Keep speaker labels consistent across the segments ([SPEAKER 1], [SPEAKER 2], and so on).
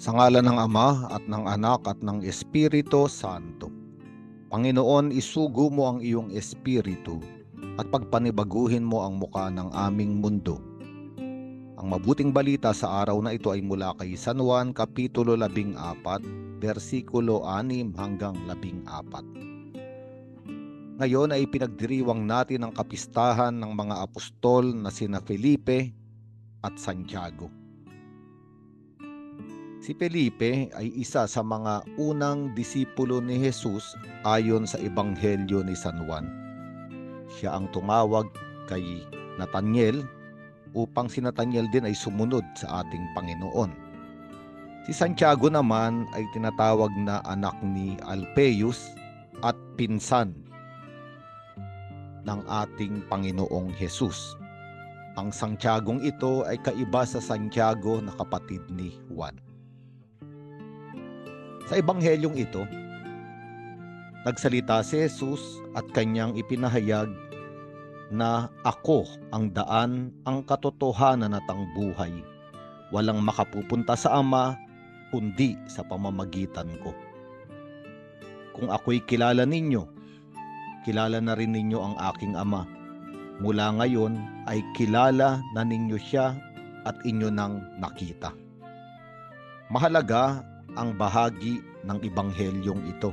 [SPEAKER 1] Sa ngalan ng Ama at ng Anak at ng Espiritu Santo. Panginoon, isugo mo ang iyong espiritu at pagpanibaguhin mo ang muka ng aming mundo. Ang mabuting balita sa araw na ito ay mula kay San Juan Kapitulo 14, versikulo 6 hanggang 14. Ngayon ay pinagdiriwang natin ang kapistahan ng mga apostol na sina Felipe at Santiago. Si Felipe ay isa sa mga unang disipulo ni Jesus ayon sa Ebanghelyo ni San Juan. Siya ang tumawag kay Nathaniel upang si Nathaniel din ay sumunod sa ating Panginoon. Si Santiago naman ay tinatawag na anak ni Alpheus at pinsan ng ating Panginoong Jesus. Ang Santiagong ito ay kaiba sa Santiago na kapatid ni Juan. Sa ebanghelyong ito, nagsalita si Jesus at kanyang ipinahayag na ako ang daan, ang katotohanan at ang buhay. Walang makapupunta sa Ama kundi sa pamamagitan ko. Kung ako'y kilala ninyo, kilala na rin ninyo ang aking Ama. Mula ngayon ay kilala na ninyo siya at inyo nang nakita. Mahalaga ang bahagi ng ibanghelyong ito.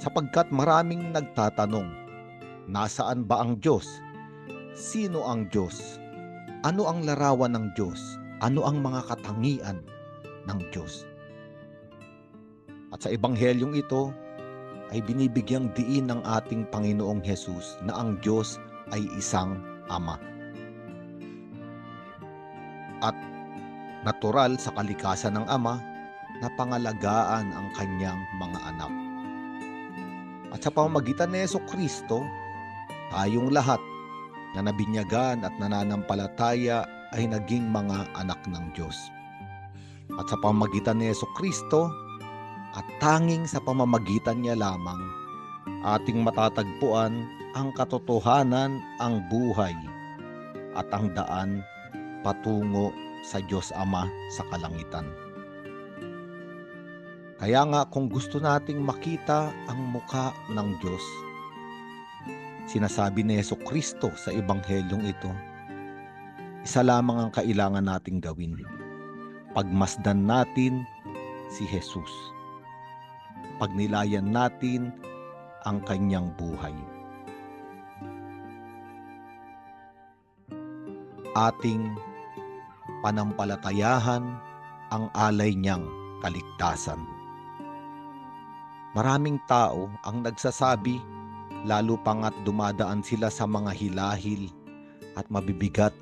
[SPEAKER 1] Sapagkat maraming nagtatanong, nasaan ba ang Diyos? Sino ang Diyos? Ano ang larawan ng Diyos? Ano ang mga katangian ng Diyos? At sa ebanghelyong ito ay binibigyang diin ng ating Panginoong Hesus na ang Diyos ay isang Ama. At natural sa kalikasan ng Ama na pangalagaan ang kanyang mga anak. At sa pamamagitan ni Yeso Kristo, tayong lahat na nabinyagan at nananampalataya ay naging mga anak ng Diyos. At sa pamamagitan ni Yeso Kristo, at tanging sa pamamagitan niya lamang, ating matatagpuan ang katotohanan, ang buhay, at ang daan patungo sa Diyos Ama sa kalangitan. Kaya nga kung gusto nating makita ang muka ng Diyos, sinasabi ni Yeso Kristo sa Ebanghelyong ito, isa lamang ang kailangan nating gawin. Pagmasdan natin si Jesus. Pagnilayan natin ang kanyang buhay. Ating panampalatayahan ang alay niyang kaligtasan. Maraming tao ang nagsasabi, lalo at dumadaan sila sa mga hilahil at mabibigat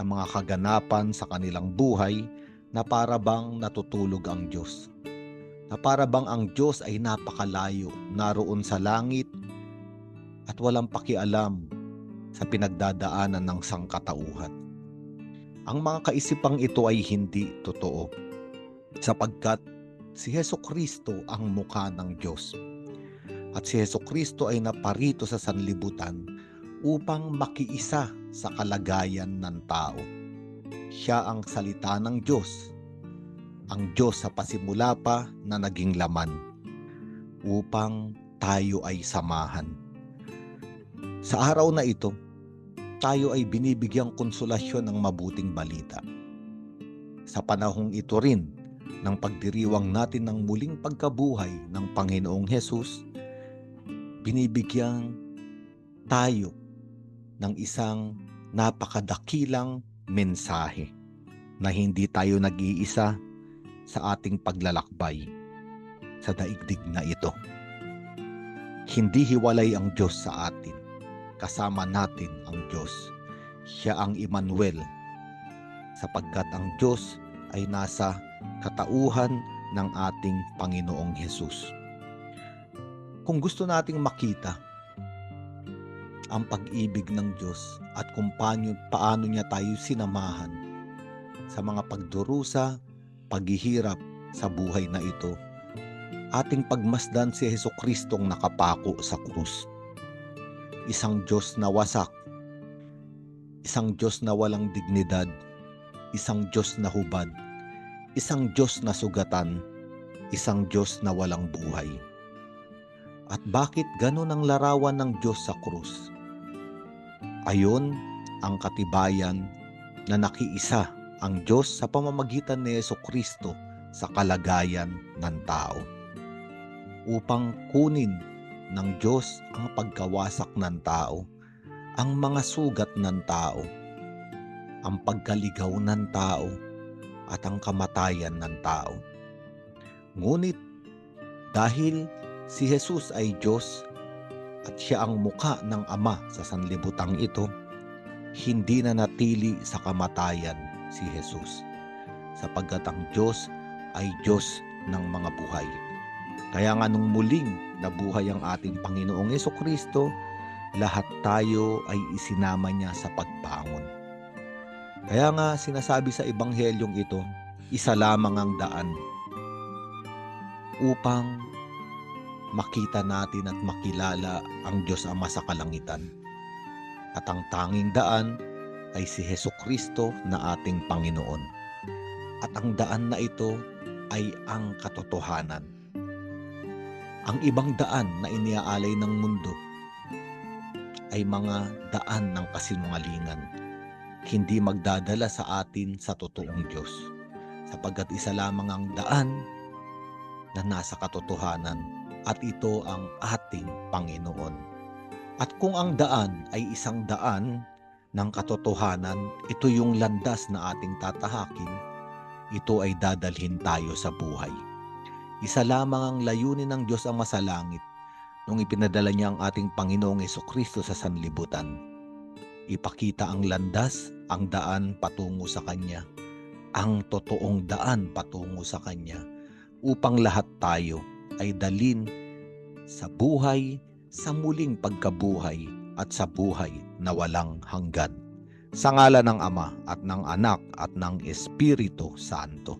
[SPEAKER 1] na mga kaganapan sa kanilang buhay na para bang natutulog ang Diyos. Na para bang ang Diyos ay napakalayo, naroon sa langit at walang pakialam sa pinagdadaanan ng sangkatauhan. Ang mga kaisipang ito ay hindi totoo sapagkat si Heso Kristo ang mukha ng Diyos. At si Heso Kristo ay naparito sa sanlibutan upang makiisa sa kalagayan ng tao. Siya ang salita ng Diyos, ang Diyos sa pasimula pa na naging laman, upang tayo ay samahan. Sa araw na ito, tayo ay binibigyang konsolasyon ng mabuting balita. Sa panahong ito rin, ng pagdiriwang natin ng muling pagkabuhay ng Panginoong Hesus, binibigyan tayo ng isang napakadakilang mensahe na hindi tayo nag-iisa sa ating paglalakbay sa daigdig na ito. Hindi hiwalay ang Diyos sa atin. Kasama natin ang Diyos. Siya ang Emmanuel sapagkat ang Diyos ay nasa katauhan ng ating Panginoong Hesus. Kung gusto nating makita ang pag-ibig ng Diyos at kung paano, paano niya tayo sinamahan sa mga pagdurusa, paghihirap sa buhay na ito, ating pagmasdan si Heso Kristong nakapako sa krus. Isang Diyos na wasak, isang Diyos na walang dignidad, isang Diyos na hubad, isang Diyos na sugatan, isang Diyos na walang buhay. At bakit ganon ang larawan ng Diyos sa krus? Ayon ang katibayan na nakiisa ang Diyos sa pamamagitan ni Yeso Kristo sa kalagayan ng tao. Upang kunin ng Diyos ang pagkawasak ng tao, ang mga sugat ng tao, ang pagkaligaw ng tao, at ang kamatayan ng tao. Ngunit dahil si Jesus ay Diyos at siya ang muka ng Ama sa sanlibutang ito, hindi na natili sa kamatayan si Jesus sapagkat ang Diyos ay Diyos ng mga buhay. Kaya nga nung muling nabuhay ang ating Panginoong Yeso Kristo, lahat tayo ay isinama niya sa pagbangon. Kaya nga sinasabi sa ebanghelyong ito, isa lamang ang daan upang makita natin at makilala ang Diyos Ama sa kalangitan. At ang tanging daan ay si Heso Kristo na ating Panginoon. At ang daan na ito ay ang katotohanan. Ang ibang daan na iniaalay ng mundo ay mga daan ng kasinungalingan. Hindi magdadala sa atin sa totoong Diyos. Sapagkat isa lamang ang daan na nasa katotohanan at ito ang ating Panginoon. At kung ang daan ay isang daan ng katotohanan, ito yung landas na ating tatahakin, ito ay dadalhin tayo sa buhay. Isa lamang ang layunin ng Diyos ang masalangit nung ipinadala niya ang ating Panginoong Kristo sa sanlibutan. Ipakita ang landas, ang daan patungo sa Kanya, ang totoong daan patungo sa Kanya, upang lahat tayo ay dalin sa buhay, sa muling pagkabuhay at sa buhay na walang hanggan. Sa ngala ng Ama at ng Anak at ng Espiritu Santo.